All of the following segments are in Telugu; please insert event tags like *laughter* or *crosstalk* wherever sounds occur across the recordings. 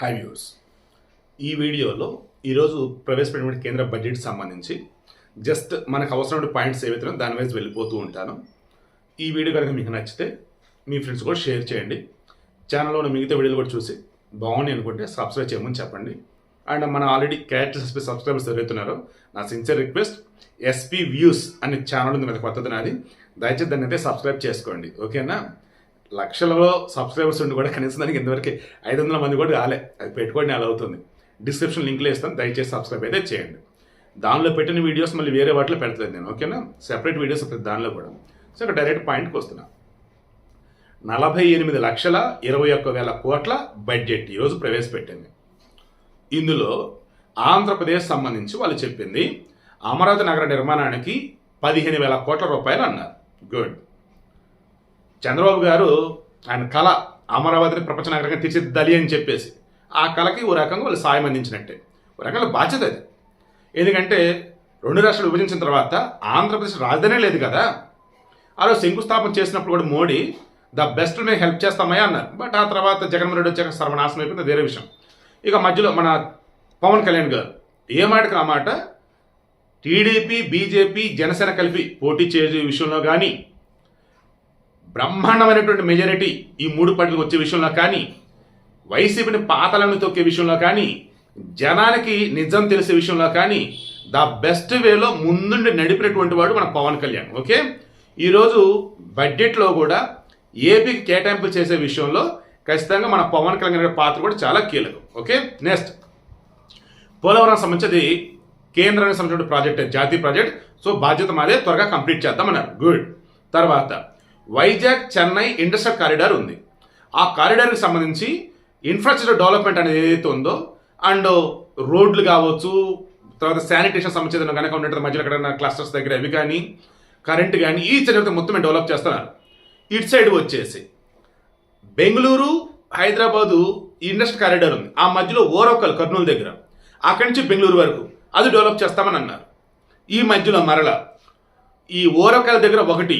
హై వ్యూస్ ఈ వీడియోలో ఈరోజు ప్రవేశపెట్టిన కేంద్ర బడ్జెట్ సంబంధించి జస్ట్ మనకు అవసరమైన పాయింట్స్ ఏవైతే దాని వైజ్ వెళ్ళిపోతూ ఉంటాను. ఈ వీడియో కనుక మీకు నచ్చితే మీ ఫ్రెండ్స్ కూడా షేర్ చేయండి. ఛానల్లో ఉన్న మిగతా వీడియోలు కూడా చూసి బాగున్నాయి అనుకుంటే సబ్స్క్రైబ్ చేయమని చెప్పండి. అండ్ మన ఆల్రెడీ క్యారెక్టర్ ఎస్పీ సబ్స్క్రైబర్స్ ఎవరైతున్నారో నా సిన్సియర్ రిక్వెస్ట్ ఎస్పీ వ్యూస్ అనే ఛానల్ ఉంది మీద కొత్తది నాది. దయచేసి దాన్ని అయితే సబ్స్క్రైబ్ చేసుకోండి. ఓకేనా? లక్షలలో సబ్స్క్రైబర్స్ ఉండి కూడా కనీసం దానికి ఇంతవరకు ఐదు వందల మంది కూడా రాలే. అది పెట్టుకోండి అలా అవుతుంది. డిస్క్రిప్షన్ లింక్లో ఇస్తాను దయచేసి సబ్స్క్రైబ్ అయితే చేయండి. దానిలో పెట్టిన వీడియోస్ మళ్ళీ వేరే వాటిలో పెడతలేదు నేను ఓకేనా? సెపరేట్ వీడియోస్ దానిలో కూడా. సో ఇక్కడ డైరెక్ట్ పాయింట్కి వస్తున్నా. నలభై ఎనిమిది లక్షల ఇరవై ఒక్క వేల కోట్ల బడ్జెట్ ఈరోజు ప్రవేశపెట్టింది. ఇందులో ఆంధ్రప్రదేశ్ సంబంధించి వాళ్ళు చెప్పింది అమరావతి నగర నిర్మాణానికి పదిహేను వేల కోట్ల రూపాయలు అన్నారు. గుడ్. చంద్రబాబు గారు ఆయన కళ అమరావతిని ప్రపంచ నగరంగా తీర్చిదిద్దాలి అని చెప్పేసి ఆ కళకి ఓ రకంగా వాళ్ళు సాయం అందించినట్టే. ఓ రకంగా బాధ్యత అది. ఎందుకంటే రెండు రాష్ట్రాలు విభజించిన తర్వాత ఆంధ్రప్రదేశ్ రాజధానే లేదు కదా. ఆ రోజు శంకుస్థాపన చేసినప్పుడు కూడా మోడీ ద బెస్ట్ మేము హెల్ప్ చేస్తామయ్యా అన్నారు. బట్ ఆ తర్వాత జగన్మోహన్ రెడ్డి వచ్చాక సర్వనాశనం అయిపోయింది వేరే విషయం. ఇక మధ్యలో మన పవన్ కళ్యాణ్ గారు ఏ మాటకు ఆ మాట? టీడీపీ బీజేపీ జనసేన కలిపి పోటీ చేసే విషయంలో కానీ బ్రహ్మాండమైనటువంటి మెజారిటీ ఈ మూడు పార్టీలకు వచ్చే విషయంలో కానీ వైసీపీని పాతలను తొక్కే విషయంలో కానీ జనానికి నిజం తెలిసే విషయంలో కానీ ద బెస్ట్ వేలో ముందుండి నడిపినటువంటి వాడు మన పవన్ కళ్యాణ్ ఓకే? ఈరోజు బడ్జెట్లో కూడా ఏపీకి కేటాయింపు చేసే విషయంలో ఖచ్చితంగా మన పవన్ కళ్యాణ్ గారి పాత్ర కూడా చాలా కీలకం ఓకే? నెక్స్ట్ పోలవరం సంబంధించి కేంద్రానికి సంబంధించిన ప్రాజెక్ట్ జాతీయ ప్రాజెక్ట్. సో బాధ్యత మాదే త్వరగా కంప్లీట్ చేద్దామన్నారు. గుడ్ తర్వాత వైజాగ్ చెన్నై ఇండస్ట్రియల్ కారిడార్ ఉంది. ఆ కారిడార్కి సంబంధించి ఇన్ఫ్రాస్ట్రక్చర్ డెవలప్మెంట్ అనేది ఏదైతే ఉందో అండ్ రోడ్లు కావచ్చు తర్వాత శానిటేషన్ సంబంధించిన కనుక ఉండేది మధ్యలో ఎక్కడైనా క్లస్టర్స్ దగ్గర అవి కానీ కరెంట్ కానీ ఈ చదివితే మొత్తం డెవలప్ చేస్తున్నారు. ఇటు సైడ్ వచ్చేసి బెంగళూరు హైదరాబాదు ఇండస్ట్రియల్ కారిడార్ ఉంది. ఆ మధ్యలో ఓరొక్కలు కర్నూలు దగ్గర. అక్కడి నుంచి బెంగళూరు వరకు అది డెవలప్ చేస్తామని అన్నారు. ఈ మధ్యలో మరల ఈ ఓరొక్కల దగ్గర ఒకటి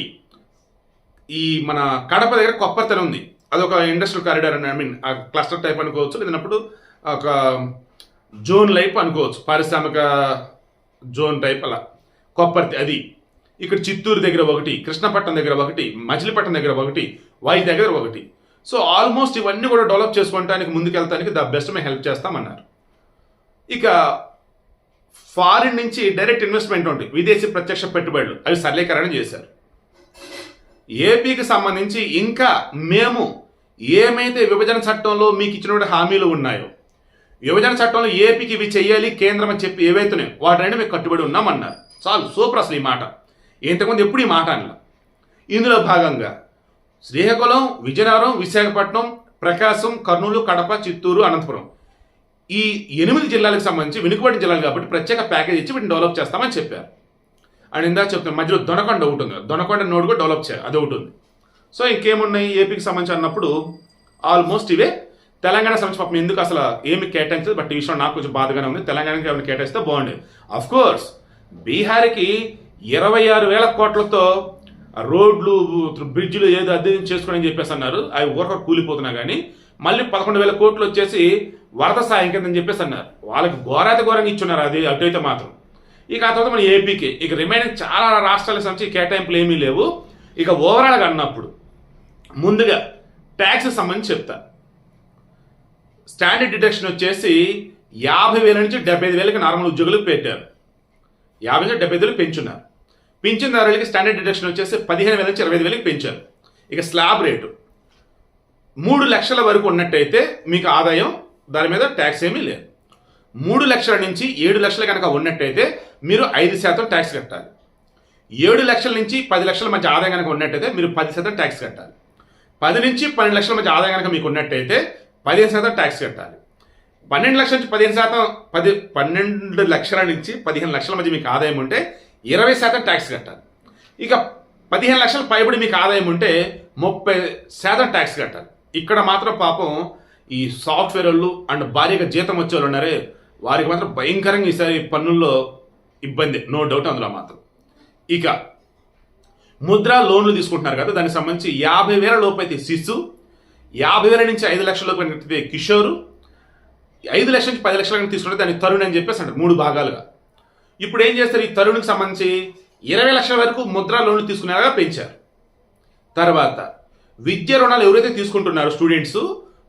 ఈ మన కడప దగ్గర కొప్పర్తెన ఉంది. అదొక ఇండస్ట్రియల్ కారిడార్ అని ఐ మీన్ ఆ క్లస్టర్ టైప్ అనుకోవచ్చు లేదన్నప్పుడు ఒక జోన్ లైఫ్ అనుకోవచ్చు పారిశ్రామిక జోన్ టైప్ అలా. కొప్పర్తి అది. ఇక్కడ చిత్తూరు దగ్గర ఒకటి కృష్ణపట్నం దగ్గర ఒకటి మచిలీపట్నం దగ్గర ఒకటి వైజాగ్ దగ్గర ఒకటి. సో ఆల్మోస్ట్ ఇవన్నీ కూడా డెవలప్ చేసుకోవడానికి ముందుకెళ్తానికి ద బెస్ట్ మేము హెల్ప్ చేస్తామన్నారు. ఇక ఫారిన్ నుంచి డైరెక్ట్ ఇన్వెస్ట్మెంట్ ఉంది విదేశీ ప్రత్యక్ష పెట్టుబడులు అవి సరళీకరణ చేశారు. ఏపీకి సంబంధించి ఇంకా మేము ఏమైతే విభజన చట్టంలో మీకు ఇచ్చినటువంటి హామీలు ఉన్నాయో విభజన చట్టంలో ఏపీకి ఇవి చేయాలి కేంద్రం అని చెప్పి ఏవైతున్నాయో వాటిని మేము కట్టుబడి ఉన్నామన్నారు. చాలు సూపర్ అసలు ఈ మాట. ఇంతకుముందు ఎప్పుడు ఈ మాట అనలా? ఇందులో భాగంగా శ్రీకాకుళం విజయనగరం విశాఖపట్నం ప్రకాశం కర్నూలు కడప చిత్తూరు అనంతపురం ఈ ఎనిమిది జిల్లాలకు సంబంధించి వెనుకబడి జిల్లాలు కాబట్టి ప్రత్యేక ప్యాకేజ్ ఇచ్చి వీటిని డెవలప్ చేస్తామని చెప్పారు. అండ్ ఇందాక చెప్తాను మధ్యలో దొనకొండ ఒకటి ఉంది. దొనకొండ నోడ్ కూడా డెవలప్ చేయాలి. అది ఒకటి ఉంది. సో ఇంకేమున్నాయి? ఏపీకి సంబంధించి అన్నప్పుడు ఆల్మోస్ట్ ఇవే. తెలంగాణ సంబంధించి పాపం ఎందుకు అసలు ఏమి కేటాయించదు బట్ ఈ విషయం నాకు కొంచెం బాధగానే ఉంది. తెలంగాణకి ఏమైనా కేటాయిస్తే బాగుండేది అఫ్ కోర్స్ బీహార్కి ఇరవై ఆరు వేల కోట్లతో రోడ్లు బ్రిడ్జ్లు ఏదో అద్దె చేసుకోవడం చెప్పేసి అన్నారు అవి ఊరక కూలిపోతున్నా కానీ మళ్ళీ పదకొండు వేల కోట్లు వచ్చేసి వరద సాయం కింద అని చెప్పేసి అన్నారు వాళ్ళకి ఘోరాతి ఘోరంగా ఇచ్చున్నారు అది అటైతే మాత్రం. ఇక ఆ తర్వాత మన ఏపీకి ఇక రిమైనింగ్ చాలా రాష్ట్రాలకు సంబంధించి కేటాయింపులు ఏమీ లేవు. ఇక ఓవరాల్గా అన్నప్పుడు ముందుగా ట్యాక్స్ సంబంధించి చెప్తా. స్టాండర్డ్ డిడక్షన్ వచ్చేసి యాభై వేల నుంచి డెబ్బై ఐదు వేలకి నార్మల్ ఉద్యోగులకు పెట్టారు. యాభై నుంచి డెబ్బై ఐదు వేలకు పెంచున్నారు. పింఛన్దారులకి స్టాండర్డ్ డిడక్షన్ వచ్చేసి పదిహేను వేల నుంచి ఇరవై ఐదు వేలకి పెంచారు. ఇక స్లాబ్ రేటు మూడు లక్షల వరకు ఉన్నట్టయితే మీకు ఆదాయం దాని మీద ట్యాక్స్ ఏమీ లేదు. మూడు లక్షల నుంచి ఏడు లక్షలు కనుక ఉన్నట్టయితే మీరు ఐదు శాతం ట్యాక్స్ కట్టాలి. ఏడు లక్షల నుంచి పది లక్షల మధ్య ఆదాయం కనుక ఉన్నట్టయితే మీరు పది శాతం ట్యాక్స్ కట్టాలి. పది నుంచి పన్నెండు లక్షల మధ్య ఆదాయం కనుక మీకు ఉన్నట్టయితే పదిహేను శాతం ట్యాక్స్ కట్టాలి. పన్నెండు లక్షల నుంచి పదిహేను శాతం పది పన్నెండు లక్షల నుంచి పదిహేను లక్షల మధ్య మీకు ఆదాయం ఉంటే ఇరవై శాతం ట్యాక్స్ కట్టాలి. ఇక పదిహేను లక్షల పైబడి మీకు ఆదాయం ఉంటే ముప్పై శాతం ట్యాక్స్ కట్టాలి. ఇక్కడ మాత్రం పాపం ఈ సాఫ్ట్వేర్ వాళ్ళు అండ్ భారీగా జీతం వచ్చే వాళ్ళు ఉన్నారే వారికి మాత్రం భయంకరంగా ఈసారి పన్నుల్లో ఇబ్బంది. నో డౌట్ అందులో మాత్రం. ఇక ముద్ర లోన్లు తీసుకుంటున్నారు కదా దానికి సంబంధించి యాభై వేల లోపు అయితే శిశు యాభై వేల నుంచి ఐదు లక్షల లోపు అయితే కిషోరు ఐదు లక్షల నుంచి పది లక్షల తీసుకుంటే దాన్ని తరుణ్ అని చెప్పేసి అంటారు మూడు భాగాలుగా. ఇప్పుడు ఏం చేస్తారు ఈ తరుణ్కి సంబంధించి? ఇరవై లక్షల వరకు ముద్రా లోన్లు తీసుకునేలాగా పెంచారు. తర్వాత విద్య రుణాలు ఎవరైతే తీసుకుంటున్నారో స్టూడెంట్స్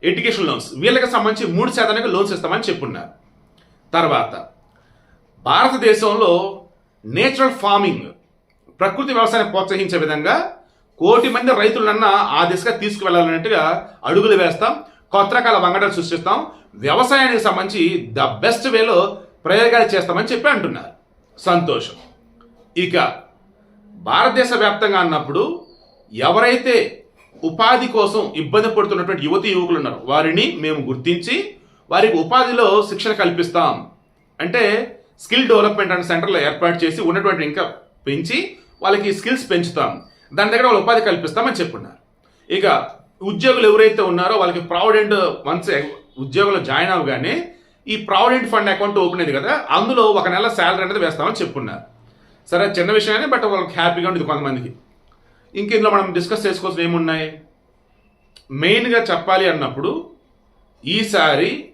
ఎడ్యుకేషన్ లోన్స్ వీళ్ళకి సంబంధించి మూడు శాతానికి లోన్స్ ఇస్తామని చెప్పున్నారు. తర్వాత భారతదేశంలో నేచురల్ ఫార్మింగ్ ప్రకృతి వ్యవసాయాన్ని ప్రోత్సహించే విధంగా కోటి మంది రైతులన్నా ఆ దిశగా తీసుకువెళ్ళాలన్నట్టుగా అడుగులు వేస్తాం కొత్త రకాల వంగడాలు సృష్టిస్తాం వ్యవసాయానికి సంబంధించి ద బెస్ట్ వేలో ప్రయోగాలు చేస్తామని చెప్పి అంటున్నారు. సంతోషం. ఇక భారతదేశ వ్యాప్తంగా అన్నప్పుడు ఎవరైతే ఉపాధి కోసం ఇబ్బంది పడుతున్నటువంటి యువతి యువకులు ఉన్నారు వారిని మేము గుర్తించి వారికి ఉపాధిలో శిక్షణ కల్పిస్తాం. అంటే స్కిల్ డెవలప్మెంట్ అనే సెంటర్లో ఏర్పాటు చేసి ఉన్నటువంటి ఇంకా పెంచి వాళ్ళకి స్కిల్స్ పెంచుతాం. దాని దగ్గర వాళ్ళు ఉపాధి కల్పిస్తామని చెప్పున్నారు. ఇక ఉద్యోగులు ఎవరైతే ఉన్నారో వాళ్ళకి ప్రావిడెంట్ వన్స్ ఉద్యోగంలో జాయిన్ అవగానే ఈ ప్రావిడెంట్ ఫండ్ అకౌంట్ ఓపెన్ అయింది కదా అందులో ఒక నెల శాలరీ అనేది వేస్తామని చెప్పున్నారు. సరే చిన్న విషయమే బట్ వాళ్ళకి హ్యాపీగా ఉండేది కొంతమందికి. ఇంక ఇందులో మనం డిస్కస్ చేసుకోవాల్సిన ఏమున్నాయి? మెయిన్గా చెప్పాలి అన్నప్పుడు ఈసారి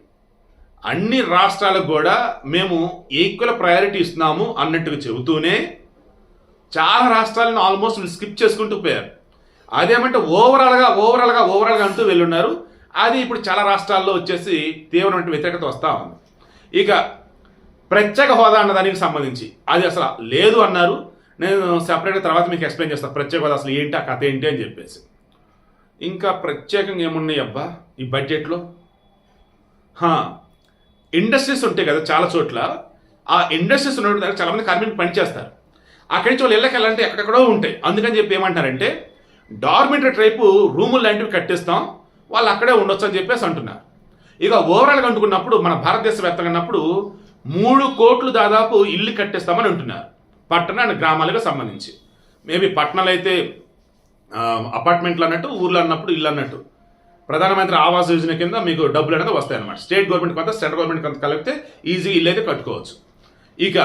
అన్ని రాష్ట్రాలకు కూడా మేము ఈక్వల్ ప్రయారిటీ ఇస్తున్నాము అన్నట్టుగా చెబుతూనే చాలా రాష్ట్రాలను ఆల్మోస్ట్ స్కిప్ చేసుకుంటూ పోయారు. అదేమంటే ఓవరాల్గా ఓవరాల్గా ఓవరాల్గా అంటూ వెళ్ళున్నారు. అది ఇప్పుడు చాలా రాష్ట్రాల్లో వచ్చేసి తీవ్రమైన వ్యతిరేకత వస్తూ ఉంది. ఇక ప్రత్యేక హోదా అన్న దానికి సంబంధించి అది అసలు లేదు అన్నారు. నేను సెపరేట్గా తర్వాత మీకు ఎక్స్ప్లెయిన్ చేస్తాను ప్రత్యేక హోదా అసలు ఏంటి ఆ కథ ఏంటి అని చెప్పేసి. ఇంకా ప్రత్యేకంగా ఏమున్నాయి అబ్బా ఈ బడ్జెట్లో ఇండస్ట్రీస్ ఉంటాయి కదా చాలా చోట్ల. ఆ ఇండస్ట్రీస్ ఉన్న దగ్గర చాలామంది కార్మికులు పనిచేస్తారు. అక్కడి నుంచి వాళ్ళు వెళ్ళకెళ్ళంటే ఎక్కడెక్కడో ఉంటాయి. అందుకని చెప్పి ఏమంటారంటే డార్మెంటరీ ట్రైపు రూములు లాంటివి కట్టిస్తాం. వాళ్ళు అక్కడే ఉండొచ్చు అని చెప్పేసి అంటున్నారు. ఇక ఓవరాల్గా అనుకున్నప్పుడు మన భారతదేశ వ్యాప్తంగా అన్నప్పుడు మూడు కోట్లు దాదాపు ఇల్లు కట్టిస్తామని అంటున్నారు. పట్టణ అండ్ గ్రామాలకు సంబంధించి. మేబీ పట్టణాలు అయితే అపార్ట్మెంట్లు అన్నట్టు ఊర్లో అన్నప్పుడు ఇల్లు అన్నట్టు. ప్రధానమంత్రి ఆవాస్ యోజన కింద మీకు డబ్బులు అనేది వస్తాయి అన్నమాట. స్టేట్ గవర్నమెంట్ కొంత సెంట్రల్ గవర్నమెంట్ కొంత కలిపితే ఈజీ ఇల్లు అయితే కట్టుకోవచ్చు. ఇక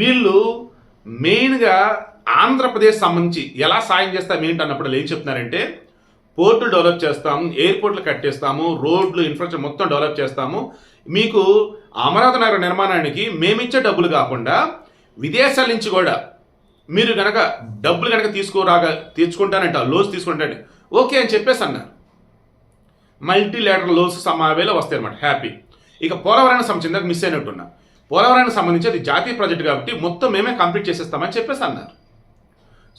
వీళ్ళు మెయిన్గా ఆంధ్రప్రదేశ్ సంబంధించి ఎలా సాయం చేస్తాం ఏంటి అన్నప్పుడు ఏం చెప్తున్నారంటే పోర్టులు డెవలప్ చేస్తాము ఎయిర్పోర్ట్లు కట్టేస్తాము రోడ్లు ఇన్ఫ్రాస్ట్రక్చర్ మొత్తం డెవలప్ చేస్తాము. మీకు అమరావతి నగర నిర్మాణానికి మేమిచ్చే డబ్బులు కాకుండా విదేశాల నుంచి కూడా మీరు కనుక డబ్బులు గనక తీసుకోరాగా తీర్చుకుంటానంట లోన్స్ తీసుకుంటానంటే ఓకే అని చెప్పేసి అన్నారు. మల్టీ లేటర్ లోన్స్ సమావేలో వస్తాయి అనమాట హ్యాపీ ఇక పోలవరానికి సంబంధించి మిస్ అయినట్టున్నా. పోలవరానికి సంబంధించి అది జాతీయ ప్రాజెక్ట్ కాబట్టి మొత్తం మేమే కంప్లీట్ చేసేస్తామని చెప్పేసి అన్నారు.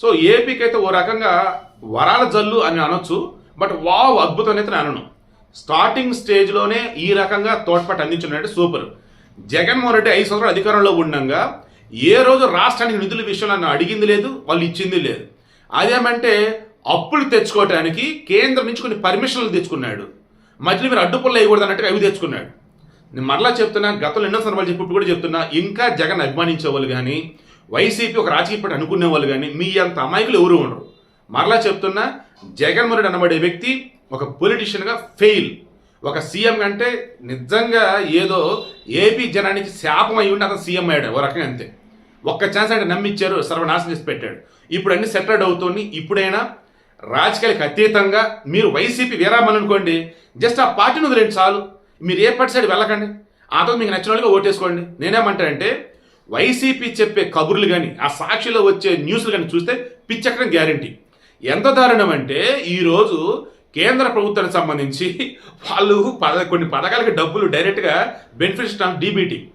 సో ఏపీకి అయితే ఓ రకంగా వరాల జల్లు అని అనొచ్చు బట్ వావ్ అద్భుతం అయితే నేను అనను స్టార్టింగ్ స్టేజ్లోనే ఈ రకంగా తోడ్పాటు అందించినట్టు సూపర్ జగన్మోహన్ రెడ్డి ఐదు సంవత్సరాలు అధికారంలో ఉండగా ఏ రోజు రాష్ట్రానికి నిధుల విషయంలో నన్ను అడిగింది లేదు వాళ్ళు ఇచ్చింది లేదు. అదేమంటే అప్పులు తెచ్చుకోవటానికి కేంద్రం నుంచి కొన్ని పర్మిషన్లు తెచ్చుకున్నాడు. మధ్యలో మీరు అడ్డుపుల్ల వేయకూడదు అన్నట్టుగా అవి తెచ్చుకున్నాడు. నేను మరలా చెప్తున్నా గతంలో ఎన్నో సందర్భాలు చెప్పి కూడా చెప్తున్నా ఇంకా జగన్ అభిమానించే వాళ్ళు కానీ వైసీపీ ఒక రాజకీయ పార్టీ అనుకునే వాళ్ళు కానీ మీ అంత అమాయకులు ఎవరు ఉండరు. మరలా చెప్తున్నా జగన్మోహన్ రెడ్డి అనబడే వ్యక్తి ఒక పొలిటీషియన్గా ఫెయిల్ ఒక సీఎం కంటే నిజంగా ఏదో ఏపీ జనానికి శాపం అయి ఉండి అతను సీఎం అయ్యాడు ఓ రకంగా అంతే. ఒక్క ఛాన్స్ అంటే నమ్మిచ్చారు సర్వనాశనం చేసి పెట్టాడు. ఇప్పుడు అన్ని సెటిల్డ్ అవుతుంది ఇప్పుడైనా రాజకీయాలకు అతీతంగా మీరు వైసీపీ వీరామని అనుకోండి జస్ట్ ఆ పార్టీని వదిలేండి చాలు. మీరు ఏ పార్టీ సైడ్ వెళ్ళకండి. ఆ తర్వాత మీకు నచ్చిన వాళ్ళుగా ఓటేసుకోండి. నేనేమంటానంటే వైసీపీ చెప్పే కబుర్లు కానీ ఆ సాక్షిలో వచ్చే న్యూస్లు కానీ చూస్తే పిచ్చక్కడం గ్యారంటీ. ఎంత దారుణం అంటే ఈరోజు కేంద్ర ప్రభుత్వానికి సంబంధించి *laughs* వాళ్ళు పద కొన్ని పథకాలకి డబ్బులు డైరెక్ట్గా బెనిఫిట్స్ డీబీటీ.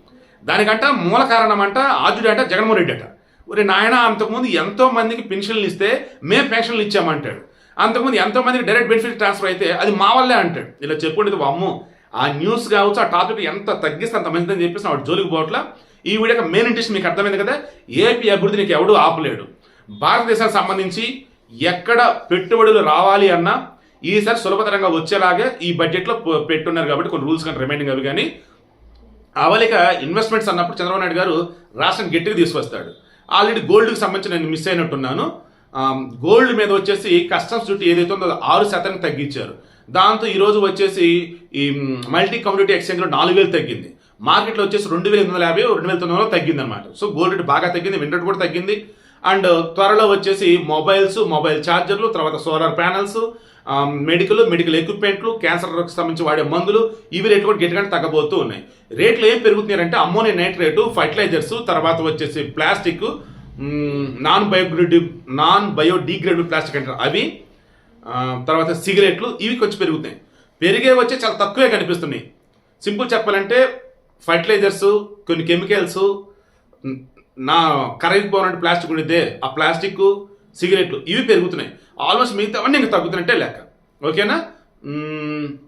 దానికంట మూల కారణం అంట ఆర్జుడు అంట జగన్మోహన్ రెడ్డి అంట. ఒరే నాయన అంతకుముందు ఎంతో మందికి పెన్షన్లు ఇస్తే మేము పెన్షన్లు ఇచ్చామంటాడు. అంతకుముందు ఎంతో మందికి డైరెక్ట్ బెనిఫిట్ ట్రాన్స్ఫర్ అయితే అది మా వల్లే అంటాడు. ఇలా చెప్పుకుంటే అమ్ము ఆ న్యూస్ కావచ్చు ఆ టాపిక్ ఎంత తగ్గిస్తే అంత మంచిదని చెప్పేసి వాడు జోలికి పోవట్లా. ఈ వీడియో మెయిన్ ఇంట్రెస్ట్ మీకు అర్థమైంది కదా? ఏపీ అభివృద్ధి నీకు ఎవడూ ఆపలేడు. భారతదేశానికి సంబంధించి ఎక్కడ పెట్టుబడులు రావాలి అన్నా ఈసారి సులభతరంగా వచ్చేలాగే ఈ బడ్జెట్లో పెట్టున్నారు కాబట్టి కొన్ని రూల్స్ కానీ రిమైండింగ్ అవి కానీ. అవలిక ఇన్వెస్ట్మెంట్స్ అన్నప్పుడు చంద్రబాబు నాయుడు గారు రాష్ట్రం గట్టిగా తీసుకొస్తాడు. ఆల్రెడీ గోల్డ్కి సంబంధించి నేను మిస్ అయినట్టున్నాను. గోల్డ్ మీద వచ్చేసి కస్టమ్స్ డ్యూటీ ఏదైతే ఉందో ఆరు శాతానికి తగ్గించారు. దాంతో ఈరోజు వచ్చేసి ఈ మల్టీ కమ్యూనిటీ ఎక్స్చేంజ్లో నాలుగు వేలు తగ్గింది. మార్కెట్లో వచ్చేసి రెండు వేల ఎనిమిది వందల యాభై రెండు వేల తొమ్మిది వందలు తగ్గింది అనమాట సో గోల్డ్ రేట్ బాగా తగ్గింది వింటర్ కూడా తగ్గింది. అండ్ త్వరలో వచ్చేసి మొబైల్స్ మొబైల్ ఛార్జర్లు తర్వాత సోలార్ ప్యానల్స్ మెడికల్ మెడికల్ ఎక్విప్మెంట్లు క్యాన్సర్ సంబంధించి వాడే మందులు ఇవి రేట్లు కూడా గట్టిగా తగ్గబోతూ ఉన్నాయి. రేట్లు ఏం పెరుగుతున్నాయంటే అమ్మోనియం నైట్రేటు ఫర్టిలైజర్స్ తర్వాత వచ్చేసి ప్లాస్టిక్ నాన్ బయోగ్రేడి నాన్ బయోడిగ్రేడబుల్ ప్లాస్టిక్ అంటారు. అవి తర్వాత సిగరెట్లు ఇవి కొంచెం పెరుగుతాయి పెరిగే వచ్చే చాలా తక్కువే కనిపిస్తున్నాయి. సింపుల్ చెప్పాలంటే ఫర్టిలైజర్స్ కొన్ని కెమికల్స్ నా కరగిపోయినట్టు ప్లాస్టిక్ ఉండితే ఆ ప్లాస్టిక్ సిగరెట్లు ఇవి పెరుగుతున్నాయి. ఆల్మోస్ట్ మిగతావన్నీ ఇంకా తగ్గుతున్నట్టే లెక్క. ఓకేనా?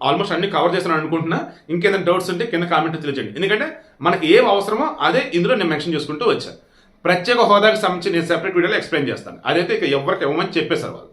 ఆల్మోస్ట్ అన్ని కవర్ చేస్తాను అనుకుంటున్నా. ఇంకేదైనా డౌట్స్ ఉంటే కింద కామెంట్ తెలియజేయండి. ఎందుకంటే మనకి ఏం అవసరమో అదే ఇందులో నేను మెన్షన్ చేసుకుంటూ వచ్చాను ప్రత్యేక హోదాకి సంబంధించి నేను సెపరేట్ వీడియోలో ఎక్స్ప్లెయిన్ చేస్తాను. అదైతే ఇక ఎవరికి ఇవ్వమని చెప్పేశారు వాళ్ళు.